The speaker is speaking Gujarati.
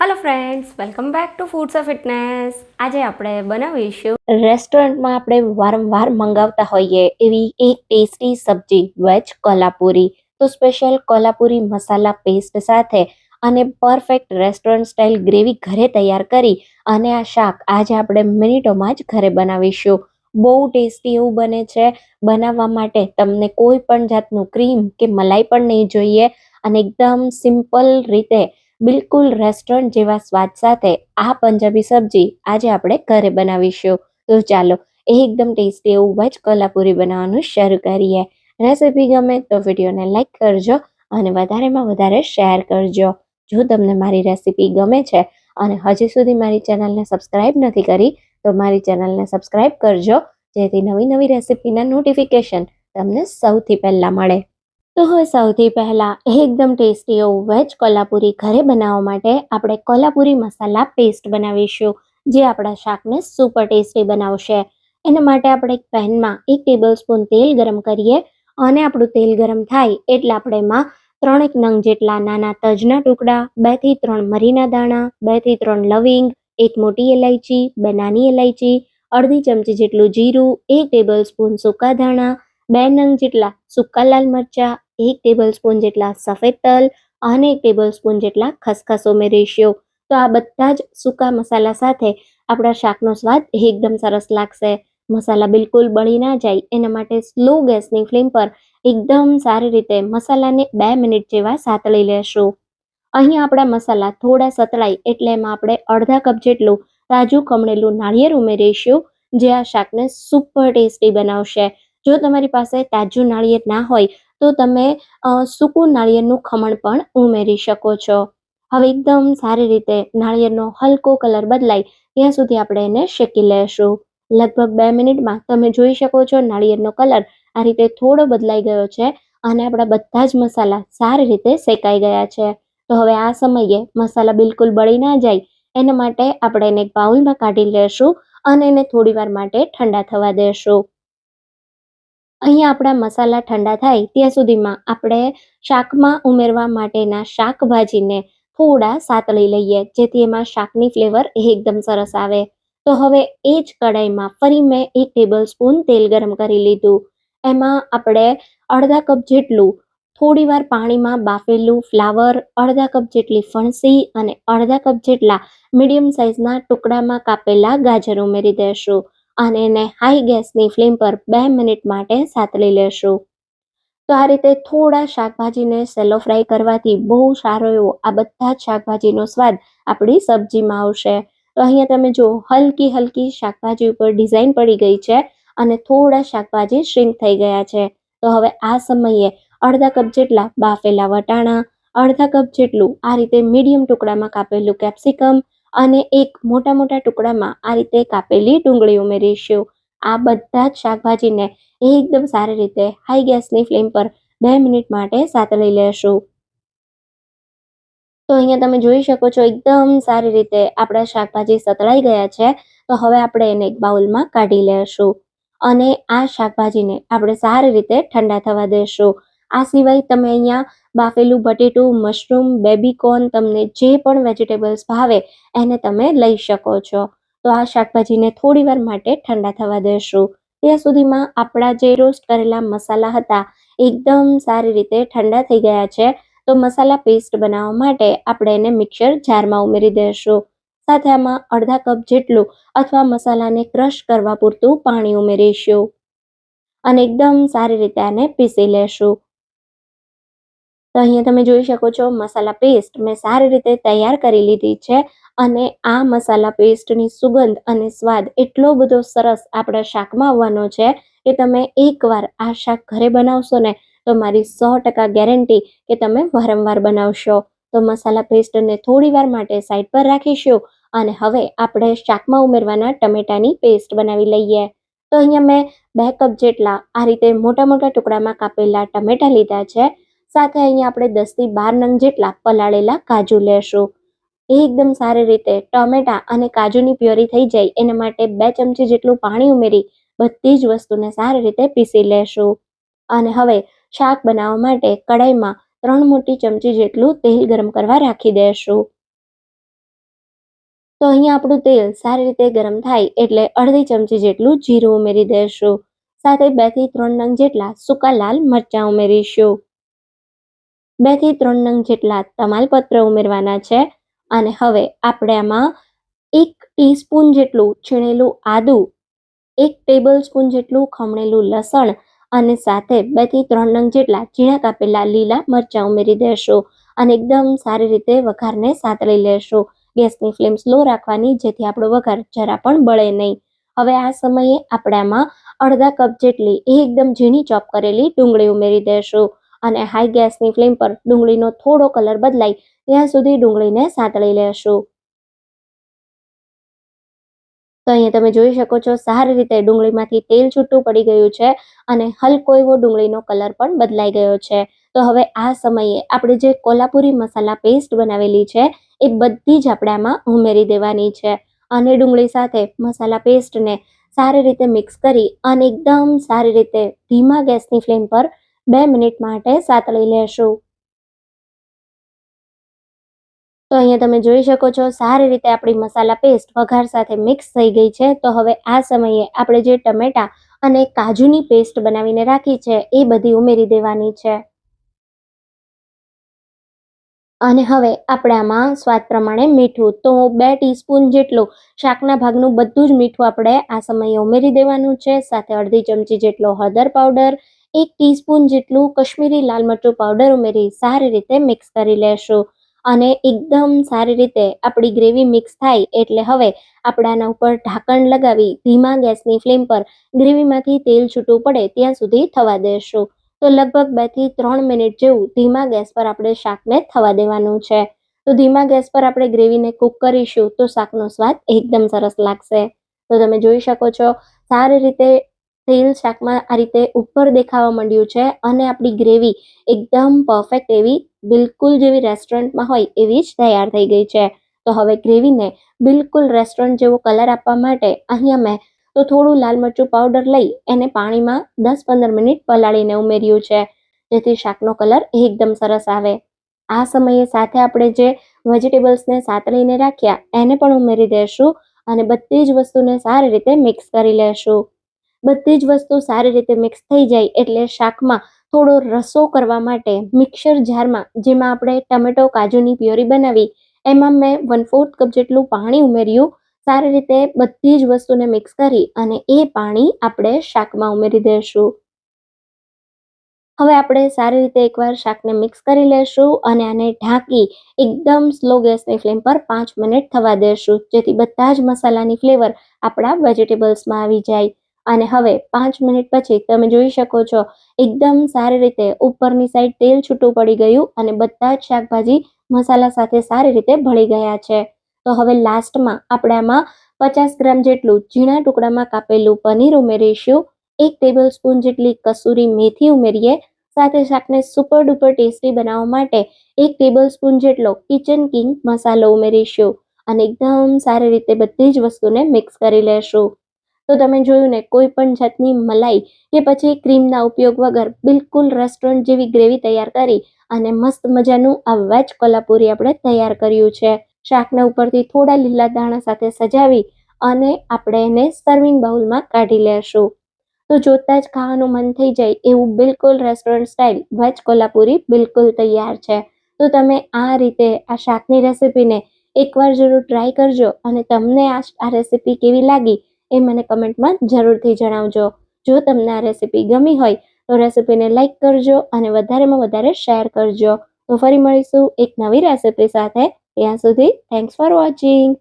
Hello friends welcome back to foods of fitness આજે આપણે બનાવીશું રેસ્ટોરન્ટમાં આપણે વારંવાર મંગાવતા હોઈએ એવી એક ટેસ્ટી સબ્જી, વેજ કોલ્હાપુરી. તો સ્પેશિયલ કોલ્હાપુરી મસાલા પેસ્ટ સાથે અને પરફેક્ટ રેસ્ટોરન્ટ સ્ટાઇલ ગ્રેવી ઘરે તૈયાર કરી અને આ શાક આજે આપણે મિનિટોમાં જ ઘરે બનાવીશું. બહુ ટેસ્ટી એવું બને છે. બનાવવા માટે તમને કોઈ પણ જાતનું ક્રીમ કે મલાઈ પણ નહીં જોઈએ અને એકદમ સિમ્પલ રીતે બિલકુલ રેસ્ટોરન્ટ જેવા સ્વાદ સાથે આ પંજાબી સબ્જી આજે આપણે ઘરે બનાવીશું. તો ચાલો એકદમ ટેસ્ટી એવું વેજ કોલ્હાપુરી બનાવવાનું શરૂ કરીએ. રેસીપી ગમે તો વિડીયોને લાઇક કરજો અને વધારેમાં વધારે શેર કરજો. જો તમને મારી રેસિપી ગમે છે અને હજી સુધી મારી ચેનલને સબસ્ક્રાઇબ નથી કરી, તો મારી ચેનલને સબસ્ક્રાઇબ કરજો, જેથી નવી નવી રેસીપીના નોટિફિકેશન તમને સૌથી પહેલાં મળે. તો હવે સૌથી પહેલાં એકદમ ટેસ્ટી એવું વેજ કોલ્હાપુરી ઘરે બનાવવા માટે આપણે કોલ્હાપુરી મસાલા પેસ્ટ બનાવીશું, જે આપણા શાકને સુપર ટેસ્ટી બનાવશે. એના માટે આપણે એક પેનમાં એક ટેબલ સ્પૂન તેલ ગરમ કરીએ અને આપણું તેલ ગરમ થાય એટલે આપણે એમાં ત્રણેક નંગ જેટલા નાના તજના ટુકડા બેથી ત્રણ મરીના દાણા બેથી ત્રણ લવિંગ, એક મોટી ઇલાયચી બે નાની ઇલાયચી અડધી ચમચી જેટલું જીરું, એક ટેબલ સ્પૂન સૂકા ધાણા, બે નંગ જેટલા સૂકા લાલ મરચાં એક ટેબલ સ્પૂન જેટલા સફેદ તલ અને એક ટેબલ સ્પૂન જેટલા ખસખસ ઉમેરીશું તો આ બધા જ સૂકા મસાલા સાથે આપણા શાકનો સ્વાદ એકદમ સરસ લાગશે. મસાલા બિલકુલ બળી ના જાય. એના માટે સ્લો ગેસની ફ્લેમ પર એકદમ સારી રીતે મસાલાને બે મિનિટ જેવા સાતળી લેશું. અહીં આપણા મસાલા થોડા સતળાય એટલે એમાં આપણે અડધા કપ જેટલું તાજું કમળેલું નાળિયેર ઉમેરીશું, જે આ શાકને સુપર ટેસ્ટી બનાવશે. જો તમારી પાસે તાજું નાળિયેર ના હોય તો તમે સૂકું નાળિયેરનું ખમણ પણ ઉમેરી શકો છો. હવે એકદમ સારી રીતે નાળિયેરનો હલકો કલર બદલાય, ત્યાં સુધી આપણે એને શેકી લેશું. લગભગ બે મિનિટમાં તમે જોઈ શકો છો નાળિયેરનો કલર આ રીતે થોડો બદલાઈ ગયો છે અને આપણા બધા જ મસાલા સારી રીતે શેકાઈ ગયા છે. તો હવે આ સમયે મસાલા બિલકુલ બળી ના જાય, એના માટે આપણે એને બાઉલમાં કાઢી લેશું અને એને થોડીવાર માટે ઠંડા થવા દેશું. અહીંયા આપણા મસાલા ઠંડા થાય ત્યાં સુધીમાં આપણે શાકમાં ઉમેરવા માટેના શાકભાજીને થોડા સાતળી લઈએ, જેથી એમાં શાકની ફ્લેવર એકદમ સરસ આવે. તો હવે એ જ કઢાઈમાં ફરી મેં એક ટેબલ સ્પૂન તેલ ગરમ કરી લીધું. એમાં આપણે અડધા કપ જેટલું થોડીવાર પાણીમાં બાફેલું ફ્લાવર, અડધા કપ જેટલી ફણસી અને અડધા કપ જેટલા મીડિયમ સાઇઝના ટુકડામાં કાપેલા ગાજર ઉમેરી દેશું. અને એને હાઈ ગેસની ફ્લેમ પર બે મિનિટ માટે સાતળી લેશું. તો આ રીતે થોડા શાકભાજીને સેલો ફ્રાય કરવાથી બહુ સારો એવો આ બધા જ શાકભાજીનો સ્વાદ આપણી સબ્જીમાં આવશે. તો અહીંયા તમે જો હલકી હલકી શાકભાજી ઉપર ડિઝાઇન પડી ગઈ છે અને થોડા શાકભાજી શ્રિંક થઈ ગયા છે. તો હવે આ સમયે અડધા કપ જેટલા બાફેલા વટાણા, અડધા કપ જેટલું આ રીતે મીડિયમ ટુકડામાં કાપેલું કેપ્સિકમ અને એક મોટા મોટા ટુકડામાં આ રીતે કાપેલી ડુંગળી ઉમેરીશું. આ બધા જ શાકભાજીને એકદમ સારી રીતે હાઈ ગેસની ફ્લેમ પર બે મિનિટ માટે સાતળી લેશું. તો અહીંયા તમે જોઈ શકો છો એકદમ સારી રીતે આપણા શાકભાજી સતળાઈ ગયા છે. તો હવે આપણે એને એક બાઉલમાં કાઢી લેશું અને આ શાકભાજીને આપણે સારી રીતે ઠંડા થવા દેશું. આ સિવાય તમે અહીંયા બાફેલું બટેટું, મશરૂમ, બેબીકોર્ન તમને જે પણ વેજીટેબલ્સ ભાવે એને તમે લઈ શકો છો. તો આ શાકભાજીને થોડીવાર માટે ઠંડા થવા દેશું. ત્યાં સુધીમાં આપણા જે રોસ્ટ કરેલા મસાલા હતા, એકદમ સારી રીતે ઠંડા થઈ ગયા છે. તો મસાલા પેસ્ટ બનાવવા માટે આપણે એને મિક્સર જારમાં ઉમેરી દઈશું સાથે આમાં અડધા કપ જેટલું અથવા મસાલાને ક્રશ કરવા પૂરતું પાણી ઉમેરીશું. અને એકદમ સારી રીતે આને પીસી લેશું. તો અહીંયા તમે જોઈ શકો છો મસાલા પેસ્ટ મેં સારી રીતે તૈયાર કરી લીધી છે અને આ મસાલા પેસ્ટની સુગંધ અને સ્વાદ એટલો બધો સરસ આપણા શાકમાં આવવાનો છે કે તમે એકવાર આ શાક ઘરે બનાવશો ને તો મારી સો ટકા ગેરંટી કે તમે વારંવાર બનાવશો. તો મસાલા પેસ્ટને થોડી વાર માટે સાઈડ પર રાખીશું અને હવે આપણે શાકમાં ઉમેરવાના ટમેટાની પેસ્ટ બનાવી લઈએ. તો અહીંયા મેં બે કપ જેટલા આ રીતે મોટા મોટા ટુકડામાં કાપેલા ટમેટા લીધા છે. સાથે અહીંયા આપણે દસથી બાર નંગ જેટલા પલાળેલા કાજુ લેશું. એકદમ સારી રીતે ટમેટા અને કાજુની પ્યોરી થઈ જાય, એના માટે બે ચમચી જેટલું પાણી ઉમેરી બધી જ વસ્તુને સારી રીતે પીસી લેશું. અને હવે શાક બનાવવા માટે કડાઈમાં ત્રણ મોટી ચમચી જેટલું તેલ ગરમ કરવા રાખી દેશું. તો અહીંયા આપણું તેલ સારી રીતે ગરમ થાય એટલે અડધી ચમચી જેટલું જીરું ઉમેરી દઈશું સાથે બેથી ત્રણ નંગ જેટલા સૂકા લાલ મરચાં ઉમેરીશું. બેથી ત્રણ નંગ જેટલા તમાલપત્ર ઉમેરવાના છે. અને હવે આપણે આમાં એક ટીસ્પૂન જેટલું છીણેલું આદું, એક ટેબલ સ્પૂન જેટલું ખમણેલું લસણ અને સાથે બેથી ત્રણ નંગ જેટલા ઝીણા કાપેલા લીલા મરચાં ઉમેરી દેશું અને એકદમ સારી રીતે વઘારને સાતળી લેશું. ગેસની ફ્લેમ સ્લો રાખવાની જેથી આપણો વઘાર જરા પણ બળે નહીં. હવે આ સમયે આપણે આમાં અડધા કપ જેટલી એકદમ ઝીણી ચોપ કરેલી ડુંગળી ઉમેરી દેશું. અને હાઈ ગેસની ફ્લેમ પર ડુંગળીનો થોડો કલર બદલાય ત્યાં સુધી ડુંગળીને સાતળી લેશું. તો અહીંયા તમે જોઈ શકો છો સારી રીતે ડુંગળીમાંથી તેલ છૂટું પડી ગયું છે અને હલકો એવો ડુંગળીનો કલર પણ બદલાઈ ગયો છે. તો હવે આ સમયે આપણે જે કોલ્હાપુરી મસાલા પેસ્ટ બનાવેલી છે, એ બધી જ આપણે આમાં ઉમેરી દેવાની છે. અને ડુંગળી સાથે મસાલા પેસ્ટને સારી રીતે મિક્સ કરી અને એકદમ સારી રીતે ધીમા ગેસની ફ્લેમ પર બે મિનિટ માટે સાતળી લેશું. તો અહીંયા તમે જોઈ શકો છો, સારી રીતે આપણી મસાલા પેસ્ટ વઘાર સાથે મિક્સ થઈ ગઈ છે. તો હવે આ સમયે આપણે જે ટમેટા અને કાજુની પેસ્ટ બનાવીને રાખી છે, એ બધી ઉમેરી દેવાની છે. અને હવે આપણે આમાં સ્વાદ પ્રમાણે મીઠું. તો બે ટીસ્પૂન જેટલું શાકના ભાગનું બધું જ મીઠું આપણે આ સમયે ઉમેરી દેવાનું છે. સાથે અડધી ચમચી જેટલો હળદર પાવડર એક ટીસ્પૂન જેટલું કશ્મીરી લાલ મરચું પાવડર ઉમેરી સારી રીતે મિક્સ કરી લેશું. અને એકદમ સારી રીતે આપણી ગ્રેવી મિક્સ થાય એટલે હવે આપણાના ઉપર ઢાંકણ લગાવી ધીમા ગેસની ફ્લેમ પર ગ્રેવીમાંથી તેલ છૂટું પડે ત્યાં સુધી થવા દેશું. તો લગભગ બેથી ત્રણ મિનિટ જેવું ધીમા ગેસ પર આપણે શાકને થવા દેવાનું છે. તો ધીમા ગેસ પર આપણે ગ્રેવીને કૂક કરીશું તો શાકનો સ્વાદ એકદમ સરસ લાગશે. તો તમે જોઈ શકો છો, સારી રીતે તેલ શાકમાં આ રીતે ઉપર દેખાવા માંડ્યું છે અને આપણી ગ્રેવી એકદમ પરફેક્ટ એવી, બિલકુલ જેવી રેસ્ટોરન્ટમાં હોય એવી જ તૈયાર થઈ ગઈ છે. તો હવે ગ્રેવીને બિલકુલ રેસ્ટોરન્ટ જેવો કલર આપવા માટે અહીંયા મેં તો થોડું લાલ મરચું પાવડર લઈ એને પાણીમાં દસ પંદર મિનિટ પલાળીને ઉમેર્યું છે, જેથી શાકનો કલર એકદમ સરસ આવે. આ સમયે સાથે આપણે જે વેજીટેબલ્સને સાતળીને રાખ્યા એને પણ ઉમેરી દઈશું અને બધી જ વસ્તુને સારી રીતે મિક્સ કરી લેશું. બધી જ વસ્તુ સારી રીતે મિક્સ થઈ જાય એટલે શાકમાં થોડો રસો કરવા માટે મિક્સર જારમાં, જેમાં આપણે ટમેટો, કાજુની પ્યોરી બનાવી, એમાં મેં વન ફોર્થ કપ જેટલું પાણી ઉમેર્યું. સારી રીતે બધી જ વસ્તુને મિક્સ કરી અને એ પાણી આપણે શાકમાં ઉમેરી દઈશું હવે આપણે સારી રીતે એકવાર શાકને મિક્સ કરી લેશું અને આને ઢાંકી એકદમ સ્લો ગેસની ફ્લેમ પર પાંચ મિનિટ થવા દેશું, જેથી બધા જ મસાલાની ફ્લેવર આપણા વેજીટેબલ્સમાં આવી જાય. અને હવે પાંચ મિનિટ પછી તમે જોઈ શકો છો, એકદમ સારી રીતે ઉપરની સાઈડ તેલ છૂટું પડી ગયું અને બધા જ શાકભાજી મસાલા સાથે સારી રીતે ભળી ગયા છે. તો હવે લાસ્ટમાં આપણે આમાં પચાસ ગ્રામ જેટલું ઝીણા ટુકડામાં કાપેલું પનીર ઉમેરીશું. એક ટેબલ સ્પૂન જેટલી કસૂરી મેથી ઉમેરીએ. સાથે શાકને સુપર ડુપર ટેસ્ટી બનાવવા માટે એક ટેબલ સ્પૂન જેટલો કિચન કિંગ મસાલો ઉમેરીશું અને એકદમ સારી રીતે બધી જ વસ્તુને મિક્સ કરી લેશું. તો તમે જોયું ને, કોઈ પણ જાતની મલાઈ કે પછી ક્રીમના ઉપયોગ વગર બિલકુલ રેસ્ટોરન્ટ જેવી ગ્રેવી તૈયાર કરી અને મસ્ત મજાનું આ વેજ કોલ્હાપુરી આપણે તૈયાર કર્યું છે. શાકના ઉપરથી થોડા લીલા દાણા સાથે સજાવી અને આપણે એને સર્વિંગ બાઉલમાં કાઢી લેશું. તો જોતાં જ ખાવાનું મન થઈ જાય એવું બિલકુલ રેસ્ટોરન્ટ સ્ટાઇલ વેજ કોલ્હાપુરી બિલકુલ તૈયાર છે. તો તમે આ રીતે આ શાકની રેસીપીને એકવાર જરૂર ટ્રાય કરજો અને તમને આ આ રેસીપી કેવી લાગી એ મને કમેન્ટમાં જરૂરથી જણાવજો. જો તમને આ રેસીપી ગમી હોય, તો રેસીપીને લાઇક કરજો અને વધારેમાં વધારે શેર કરજો. તો ફરી મળીશું એક નવી રેસીપી સાથે. ત્યાં સુધી થેન્ક્સ ફોર વોચિંગ